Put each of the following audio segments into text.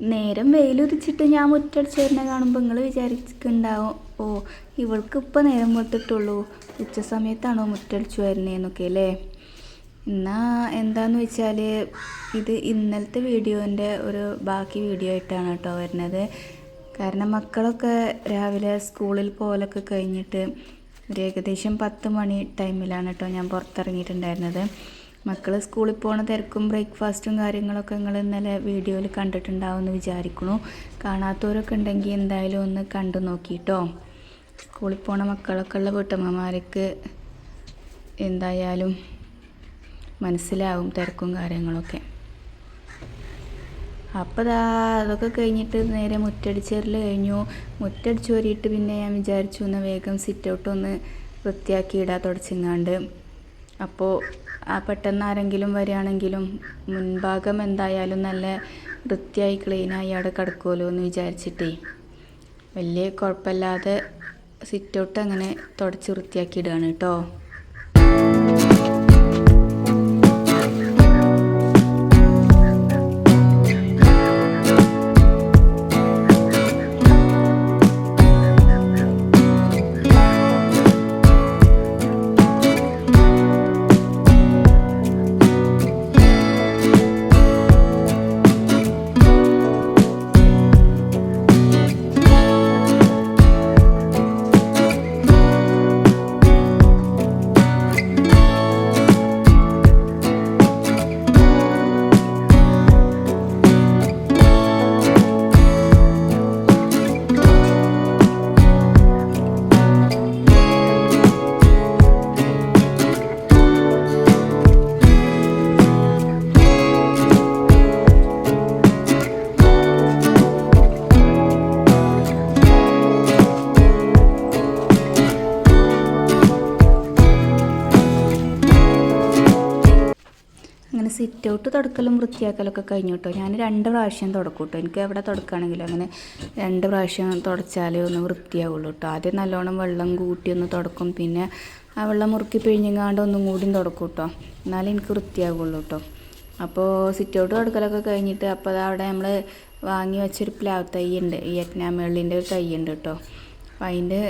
നേരം വെയിലുദിച്ചിട്ട് ഞാൻ മുറ്റടിച്ച് വരുന്ന കാണുമ്പോൾ നിങ്ങൾ വിചാരിക്കുന്നുണ്ടാവും ഓ ഇവൾക്ക് ഇപ്പം നേരം കൊടുത്തിട്ടുള്ളൂ ഉച്ച സമയത്താണോ മുറ്റടിച്ചു വരുന്നതെന്നൊക്കെ അല്ലേ എന്നാ എന്താന്ന് വെച്ചാൽ ഇത് ഇന്നലത്തെ വീഡിയോന്റെ ഒരു ബാക്കി വീഡിയോ ആയിട്ടാണ് കേട്ടോ വരുന്നത്. കാരണം മക്കളൊക്കെ രാവിലെ സ്കൂളിൽ പോലൊക്കെ കഴിഞ്ഞിട്ട് ഒരു ഏകദേശം പത്ത് മണി ടൈമിലാണ് കേട്ടോ ഞാൻ പുറത്തിറങ്ങിയിട്ടുണ്ടായിരുന്നത്. മക്കൾ സ്കൂളിൽ പോണ തിരക്കും ബ്രേക്ക്ഫാസ്റ്റും കാര്യങ്ങളൊക്കെ നിങ്ങൾ ഇന്നലെ വീഡിയോയിൽ കണ്ടിട്ടുണ്ടാവും എന്ന് വിചാരിക്കുന്നു. കാണാത്തവരൊക്കെ ഉണ്ടെങ്കിൽ എന്തായാലും ഒന്ന് കണ്ടു നോക്കിയിട്ടോ സ്കൂളിൽ പോണ മക്കളൊക്കെ ഉള്ള വീട്ടമ്മമാർക്ക് എന്തായാലും മനസ്സിലാവും തിരക്കും കാര്യങ്ങളൊക്കെ. അപ്പോൾ ദാ അതൊക്കെ കഴിഞ്ഞിട്ട് നേരെ മുറ്റടിച്ചേറിൽ കഴിഞ്ഞു. മുറ്റടിച്ച് ഓരിയിട്ട് പിന്നെ ഞാൻ വിചാരിച്ചു ഒന്ന് വേഗം സിറ്റ് ഔട്ട് ഒന്ന് വൃത്തിയാക്കി ഇടാൻ തുടച്ചിങ്ങാണ്ട്. അപ്പോൾ പെട്ടെന്ന് ആരെങ്കിലും വരികയാണെങ്കിലും മുൻഭാഗം എന്തായാലും നല്ല വൃത്തിയായി ക്ലീനായി അവിടെ കിടക്കുമല്ലോ എന്ന് വിചാരിച്ചിട്ടേ. വലിയ കുഴപ്പമില്ലാതെ സിറ്റ് ഔട്ട് അങ്ങനെ തുടച്ച് വൃത്തിയാക്കി ഇടുകയാണ് കേട്ടോ. അങ്ങനെ സിറ്റ് ഔട്ട് തുടക്കലും വൃത്തിയാക്കലൊക്കെ കഴിഞ്ഞു കേട്ടോ ഞാൻ രണ്ട് പ്രാവശ്യം തുടക്കും കേട്ടോ എനിക്ക് എവിടെ തുടക്കുകയാണെങ്കിലും അങ്ങനെ രണ്ട് പ്രാവശ്യം തുടച്ചാലേ ഒന്ന് വൃത്തിയാവുള്ളൂ കേട്ടോ ആദ്യം നല്ലോണം വെള്ളം കൂട്ടി ഒന്ന് തുടക്കും. പിന്നെ ആ വെള്ളം മുറുക്കി പിഴിഞ്ഞങ്ങാണ്ട് ഒന്നും കൂടിയും തുടക്കും കേട്ടോ എന്നാലേ എനിക്ക് വൃത്തിയാവുള്ളൂ കേട്ടോ അപ്പോൾ സിറ്റ് ഔട്ട് തുടക്കലൊക്കെ കഴിഞ്ഞിട്ട് അപ്പോൾ അവിടെ നമ്മൾ വാങ്ങി വെച്ചൊരു പ്ലാവ് തൈ ഉണ്ട് വിയറ്റ്നാം വെള്ളിന്റെ ഒരു തൈ ഉണ്ട് കേട്ടോ അപ്പം അതിന്റെ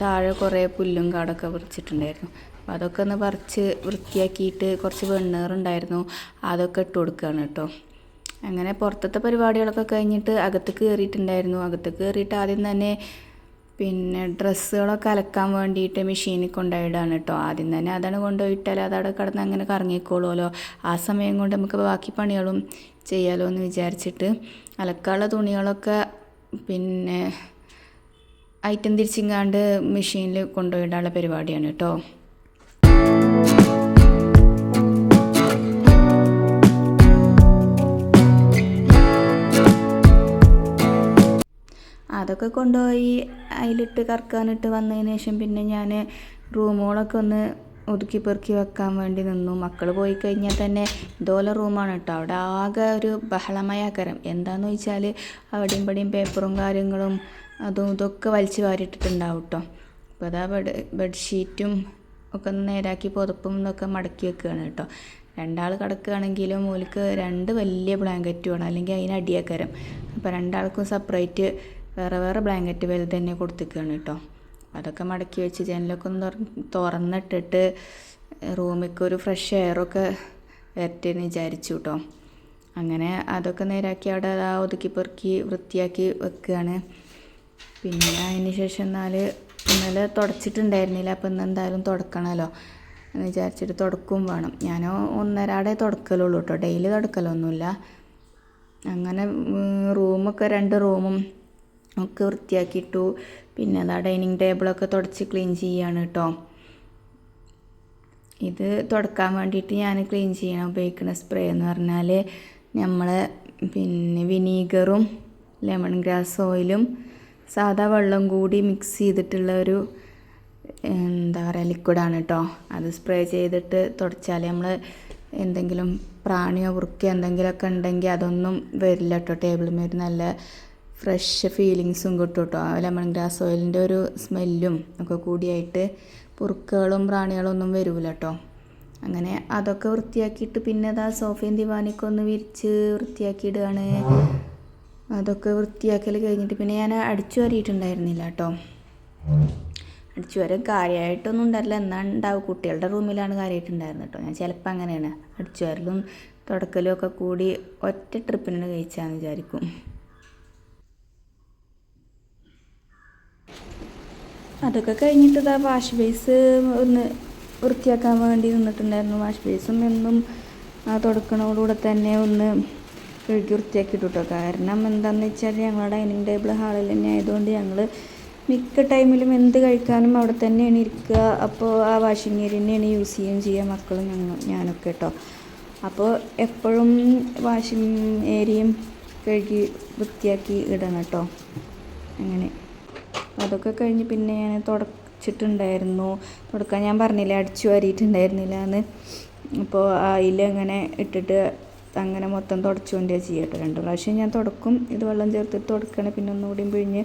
താഴെ കുറേ പുല്ലും കാടൊക്കെ പറിച്ചിട്ടുണ്ടായിരുന്നു അപ്പോൾ അതൊക്കെ ഒന്ന് പറിച്ച് വൃത്തിയാക്കിയിട്ട് കുറച്ച് വെണ്ണേറുണ്ടായിരുന്നു. അതൊക്കെ ഇട്ട് കൊടുക്കുകയാണ് കേട്ടോ. അങ്ങനെ പുറത്തത്തെ പരിപാടികളൊക്കെ കഴിഞ്ഞിട്ട് അകത്ത് കയറിയിട്ടുണ്ടായിരുന്നു. അകത്ത് കയറിയിട്ട് ആദ്യം തന്നെ പിന്നെ ഡ്രസ്സുകളൊക്കെ അലക്കാൻ വേണ്ടിയിട്ട് മെഷീനിൽ കൊണ്ടുപോയിടാണ് കേട്ടോ. ആദ്യം തന്നെ അതാണ് കൊണ്ടുപോയിട്ടാൽ അതവിടെ കിടന്ന് അങ്ങനെ കറങ്ങിക്കോളുമല്ലോ. ആ സമയം കൊണ്ട് നമുക്ക് ബാക്കി പണികളും ചെയ്യാലോ എന്ന് വിചാരിച്ചിട്ട് അലക്കാനുള്ള തുണികളൊക്കെ പിന്നെ ഐറ്റം തിരിച്ചിങ്ങാണ്ട് മെഷീനിൽ കൊണ്ടുപോയിടാനുള്ള പരിപാടിയാണ് കേട്ടോ. അതൊക്കെ കൊണ്ടുപോയി അതിലിട്ട് കറക്കാനിട്ട് വന്നതിന് ശേഷം പിന്നെ ഞാൻ റൂമുകളൊക്കെ ഒന്ന് ഒതുക്കി പെറുക്കി വെക്കാൻ വേണ്ടി നിന്നു. മക്കൾ പോയി കഴിഞ്ഞാൽ തന്നെ ഇതുപോലെ റൂമാണ് കേട്ടോ. അവിടെ ആകെ ഒരു ബഹളമായ കരം എന്താന്ന് വെച്ചാൽ അവിടെയും ഇവിടെയും പേപ്പറും കാര്യങ്ങളും അതും ഇതൊക്കെ വലിച്ചു വാരിയിട്ടിട്ടുണ്ടാവും കേട്ടോ. അപ്പോൾ അതാ ബെഡ് ബെഡ്ഷീറ്റും ഒക്കെ ഒന്ന് നേരാക്കി പുതപ്പും ഇതൊക്കെ മടക്കി വെക്കുകയാണ് കേട്ടോ. രണ്ടാൾ കിടക്കുകയാണെങ്കിലും ഓൽക്ക് രണ്ട് വലിയ ബ്ലാങ്കറ്റ് വേണം അല്ലെങ്കിൽ അതിന് അടിയക്കരം. അപ്പോൾ രണ്ടാൾക്കും സെപ്പറേറ്റ് വേറെ വേറെ ബ്ലാങ്കറ്റ് വലുത് തന്നെ കൊടുത്തിക്കുകയാണ് കേട്ടോ. അതൊക്കെ മടക്കി വെച്ച് ജനലൊക്കെ ഒന്ന് തുറന്നിട്ടിട്ട് റൂമിലേക്ക് ഒരു ഫ്രഷ് എയറൊക്കെ വരട്ടെ എന്ന് വിചാരിച്ചു കേട്ടോ. അങ്ങനെ അതൊക്കെ നേരാക്കി അവിടെ ആ ഒതുക്കി പെറുക്കി വൃത്തിയാക്കി വെക്കുകയാണ്. പിന്നെ അതിന് ശേഷം എന്നാൽ ഇന്നലെ തുടച്ചിട്ടുണ്ടായിരുന്നില്ല അപ്പം ഇന്ന് എന്തായാലും തുടക്കണമല്ലോ എന്ന് വിചാരിച്ചിട്ട് തുടക്കും വേണം. ഞാൻ ഒന്നരാടെ തുടക്കലുള്ളൂ കേട്ടോ ഡെയിലി തുടക്കലൊന്നുമില്ല. അങ്ങനെ റൂമൊക്കെ രണ്ട് റൂമും ഒക്കെ വൃത്തിയാക്കിയിട്ടു. പിന്നെ അതാ ഡൈനിങ് ടേബിളൊക്കെ തുടച്ച് ക്ലീൻ ചെയ്യാണ് കേട്ടോ ഇത് തുടക്കാൻ വേണ്ടിയിട്ട് ഞാൻ ക്ലീൻ ചെയ്യണം ഉപയോഗിക്കുന്ന സ്പ്രേ എന്ന് പറഞ്ഞാൽ നമ്മൾ പിന്നെ വിനീഗറും ലെമൺ ഗ്രാസ് ഓയിലും സാദാ വെള്ളം കൂടി മിക്സ് ചെയ്തിട്ടുള്ള ഒരു എന്താ പറയുക ലിക്വിഡാണ് കേട്ടോ അത് സ്പ്രേ ചെയ്തിട്ട് തുടച്ചാൽ നമ്മൾ എന്തെങ്കിലും പ്രാണിയോ വൃക്കയോ എന്തെങ്കിലുമൊക്കെ ഉണ്ടെങ്കിൽ അതൊന്നും വരില്ല കേട്ടോ ടേബിൾ മേൽ നല്ല ഫ്രഷ് ഫീലിങ്സും കിട്ടും കേട്ടോ ലെമൺ ഗ്രാസ് ഓയിലിന്റെ ഒരു സ്മെല്ലും ഒക്കെ കൂടിയായിട്ട് പുറുക്കുകളും പ്രാണികളും ഒന്നും വരില്ല കേട്ടോ അങ്ങനെ അതൊക്കെ വൃത്തിയാക്കിയിട്ട് പിന്നെ അതാ സോഫയും ദിവാനൊക്കെ ഒന്ന് വിരിച്ച് വൃത്തിയാക്കിയിടുകയാണ് അതൊക്കെ വൃത്തിയാക്കൽ കഴിഞ്ഞിട്ട് പിന്നെ ഞാൻ അടിച്ചു വാരിയിട്ടുണ്ടായിരുന്നില്ല കേട്ടോ. അടിച്ചു വരാൻ കാര്യമായിട്ടൊന്നും ഉണ്ടല്ല എന്നാൽ ഉണ്ടാവും കുട്ടികളുടെ റൂമിലാണ് കാര്യമായിട്ടുണ്ടായിരുന്നത് കേട്ടോ. ഞാൻ ചിലപ്പോൾ അങ്ങനെയാണ്. അടിച്ചു വരലും തുടക്കലും ഒക്കെ കൂടി ഒറ്റ ട്രിപ്പിനാണ് കഴിച്ചാന്ന് വിചാരിക്കും. അതൊക്കെ കഴിഞ്ഞിട്ട് ഇതാ വാഷ് ബേസ് ഒന്ന് വൃത്തിയാക്കാൻ വേണ്ടി നിന്നിട്ടുണ്ടായിരുന്നു. വാഷ് ബേസും എന്നും ആ തുടക്കണോടുകൂടെ തന്നെ ഒന്ന് കഴുകി വൃത്തിയാക്കി കേട്ടോ കാരണം എന്താണെന്ന് വെച്ചാൽ ഞങ്ങളുടെ ഡൈനിങ് ടേബിൾ ഹാളിൽ തന്നെ ആയതുകൊണ്ട് ഞങ്ങൾ മിക്ക ടൈമിലും എന്ത് കഴിക്കാനും അവിടെ തന്നെയാണ് ഇരിക്കുക. അപ്പോൾ ആ വാഷിംഗ് ഏരിയ തന്നെയാണ് യൂസ് ചെയ്യുകയും ചെയ്യുക മക്കളും ഞങ്ങൾ ഞാനൊക്കെ കേട്ടോ അപ്പോൾ എപ്പോഴും വാഷിംഗ് ഏരിയയും കഴുകി വൃത്തിയാക്കി ഇടണം കേട്ടോ അങ്ങനെ. അതൊക്കെ കഴിഞ്ഞ് പിന്നെ ഞാൻ തുടച്ചിട്ടുണ്ടായിരുന്നു. തുടക്കാൻ ഞാൻ പറഞ്ഞില്ല അടിച്ചു വാരിയിട്ടുണ്ടായിരുന്നില്ല എന്ന് അപ്പോൾ അതിൽ അങ്ങനെ ഇട്ടിട്ട് അങ്ങനെ മൊത്തം തുടച്ചുകൊണ്ടേ ചെയ്യട്ടോ. രണ്ട് പ്രാവശ്യം ഞാൻ തുടക്കും. ഇത് വെള്ളം ചേർത്തിട്ട് തുടക്കണേ പിന്നെ ഒന്നുകൂടിയും പിഴിഞ്ഞ്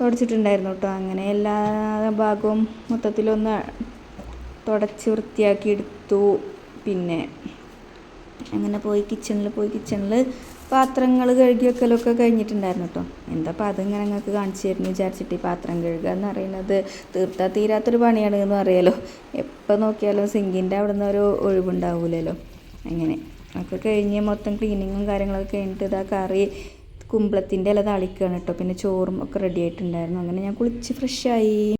തുടച്ചിട്ടുണ്ടായിരുന്നു കേട്ടോ. അങ്ങനെ എല്ലാ ഭാഗവും മൊത്തത്തിലൊന്ന് തുടച്ച് വൃത്തിയാക്കി എടുത്തു. പിന്നെ അങ്ങനെ പോയി കിച്ചണിൽ പോയി കിച്ചണിൽ പാത്രങ്ങൾ കഴുകി വെക്കലൊക്കെ കഴിഞ്ഞിട്ടുണ്ടായിരുന്നു കേട്ടോ. എന്താ അപ്പം അതിങ്ങനെ നിങ്ങൾക്ക് കാണിച്ചു തരുന്നു വിചാരിച്ചിട്ട് ഈ പാത്രം കഴുകുക എന്ന് പറയുന്നത്. തീർത്താൽ തീരാത്തൊരു പണിയാണ് എന്ന് അറിയാലോ എപ്പോൾ നോക്കിയാലും സിങ്കിന്റെ അവിടെ നിന്ന് ഒരു ഒഴിവുണ്ടാവില്ലല്ലോ അങ്ങനെ. ഒക്കെ കഴിഞ്ഞ് മൊത്തം ക്ലീനിങ്ങും കാര്യങ്ങളൊക്കെ കഴിഞ്ഞിട്ട് ഇതാ കറി കുമ്പളത്തിന്റെ ഇല താളിക്കുകയാണ് കേട്ടോ. പിന്നെ ചോറും ഒക്കെ റെഡി ആയിട്ടുണ്ടായിരുന്നു. അങ്ങനെ ഞാൻ കുളിച്ച് ഫ്രഷായി